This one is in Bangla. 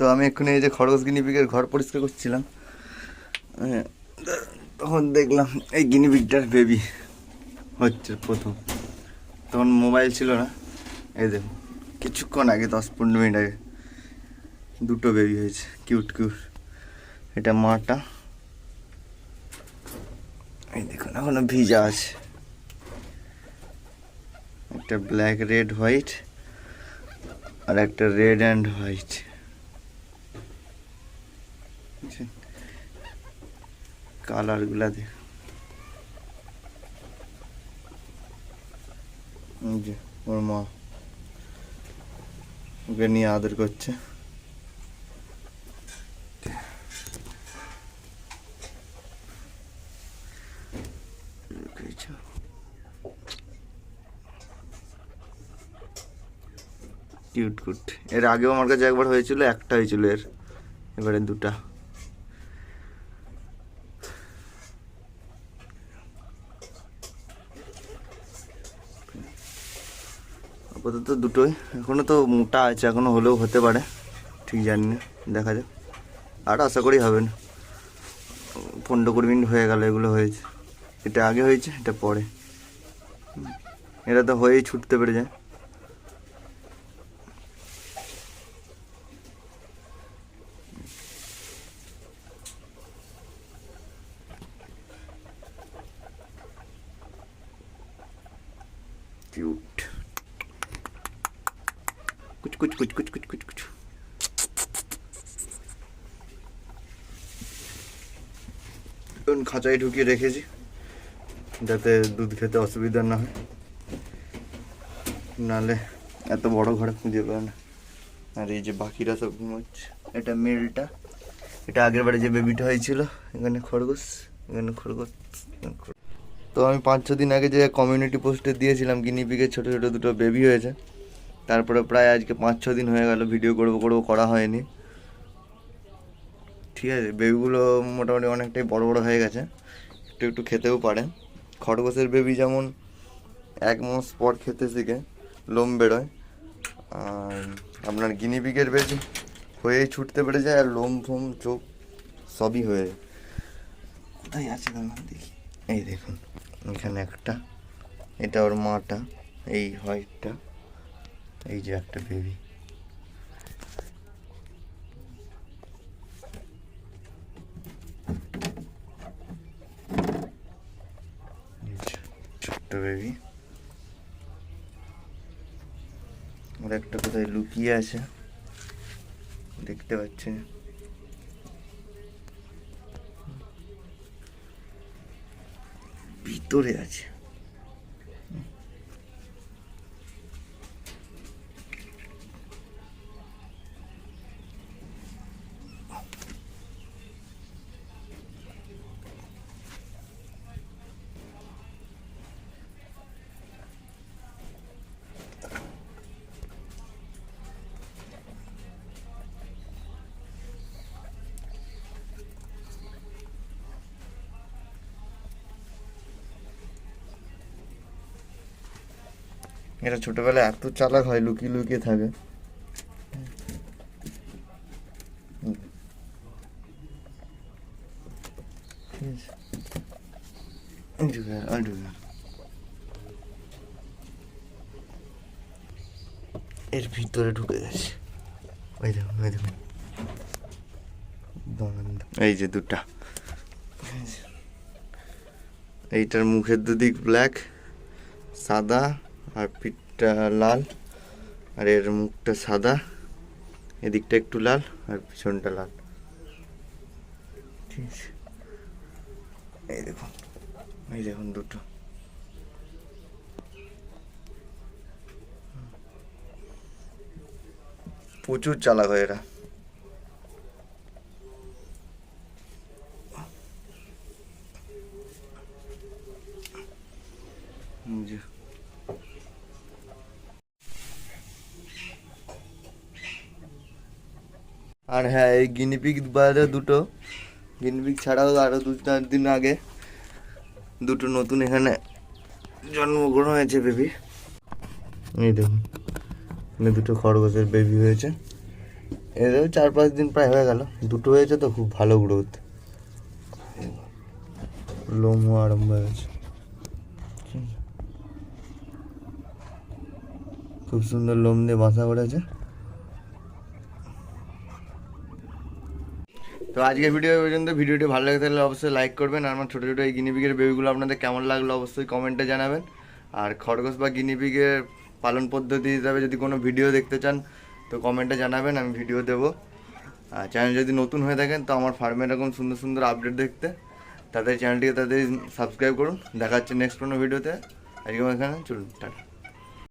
তো আমি এক্ষুনি এই যে খরগোশ গিনিপিগের ঘর পরিষ্কার করছিলাম। তখন দেখলাম এই গিনিপিগটার বেবি হচ্ছে প্রথম। তখন মোবাইল ছিল না। এই দেখুন, কিছুক্ষণ আগে, দশ পনেরো মিনিট আগে দুটো বেবি হয়েছে কিউট কিউট এটা মাটা। এই দেখুন, এখনও ভিজা আছে। একটা ব্ল্যাক রেড হোয়াইট আর একটা রেড অ্যান্ড হোয়াইট কালারগুলা দেখ এই যে, ওর মা। ওকে নিয়ে আদর করছে। কিউট। এর আগেও আমার কাছে একবার হয়েছিল, একটা হয়েছিল এর। এবারে দুটা। আপাতত দুটোই। এখনও তো মোটা আছে, এখনও হলেও হতে পারে। ঠিক জানি না, দেখা যাক। আর আশা করি হবে না। পনেরো কুড়ি মিনিট হয়ে গেল, এগুলো হয়েছে। এটা আগে হয়েছে, এটা পরে। এটা তো হয়েই ছুটতে পেরে যায়। কিউট কুচ কুচ কুচ কুচ কুচ কুচ কুচ খাঁচায় ঢুকিয়ে রেখেছি? যাতে দুধ খেতে অসুবিধা না হয়। নালে এত বড় ঘরে খুঁজে পাবে না। আর এই যে বাকিরা সব ঘুমোচ্ছে। এটা মেলটা। এটা আগের বারে যে বেবিটা হয়েছিল, এখানে খরগোশ এখানে খরগোশ। তো আমি পাঁচ, ছ দিন আগে যে কমিউনিটি পোস্টে দিয়েছিলাম, গিনিপিগের ছোটো ছোটো দুটো বেবি হয়েছে। তারপরে প্রায় আজকে পাঁচ, ছ দিন হয়ে গেল ভিডিও করব করব, করা হয়নি। ঠিক আছে বেবিগুলো মোটামুটি অনেকটাই বড় বড় হয়ে গেছে, একটু একটু খেতেও পারে। খরগোশের বেবি যেমন এক মাস পর খেতে শিখে, লোম বেরোয়। আর আপনার গিনিপিগের বেবি হয়েই ছুটতে পেরে যায় আর লোম ফোম, চোখ সবই হয়ে যায়। কোথায় আছে দাঁড়ান দেখি। এই দেখুন, এখানে একটা, এটা ওর মাটা, এই হোয়াইটটা এই যে একটা বেবি ছোট্ট বেবি আর একটা কোথায় লুকিয়ে আছে, দেখতে পাচ্ছি ভিতরে আছে। এরা ছোটবেলায় এত চালাক হয় লুকিয়ে লুকিয়ে থাকে। এর ভিতরে ঢুকে গেছে ওই দেখুন ওই দেখুন। এই যে দুটা এইটার মুখের দুদিক ব্ল্যাক সাদা আর পিঠটা লাল আর এর মুখটা সাদা। এদিকটা একটু লাল আর পিছনটা লাল। ঠিক আছে। এই দেখুন এই দেখুন দুটো। প্রচুর চালাক হয় এরা। হুম, আর হ্যাঁ এই গিনিপিগ বাইরে দুটো। গিনিপিগ ছাড়াও আরও দু চার দিন আগে দুটো নতুন এখানে জন্মগ্রহণ হয়েছে বেবি এই দেখুন দুটো খরগোশের বেবি হয়েছে। এদেরও চার পাঁচ দিন প্রায় হয়ে গেল। দুটো হয়েছে তো, খুব ভালো গ্রোথ লোম আরম্ভ হয়েছে খুব সুন্দর লোম দিয়ে বাসা করেছে। তো আজকের ভিডিও পর্যন্ত। ভিডিওটি ভালো লাগে তাহলে অবশ্যই লাইক করবেন। আর আমার ছোটো ছোটো এই গিনিপিগের বেবিগুলো আপনাদের কেমন লাগল অবশ্যই কমেন্টে জানাবেন। আর খরগোশ বা গিনিপিগের পালন পদ্ধতি হিসাবে যদি কোনো ভিডিও দেখতে চান, তো কমেন্টে জানাবেন, আমি ভিডিও দেবো। আর চ্যানেল যদি নতুন হয়ে থাকেন, তো আমার ফার্মে এরকম সুন্দর সুন্দর আপডেট দেখতে। তাদের চ্যানেলটিকে তাদের সাবস্ক্রাইব করুন। দেখা হচ্ছে নেক্সট কোনো ভিডিওতে আজকে এখানে, চলুন, টাটা।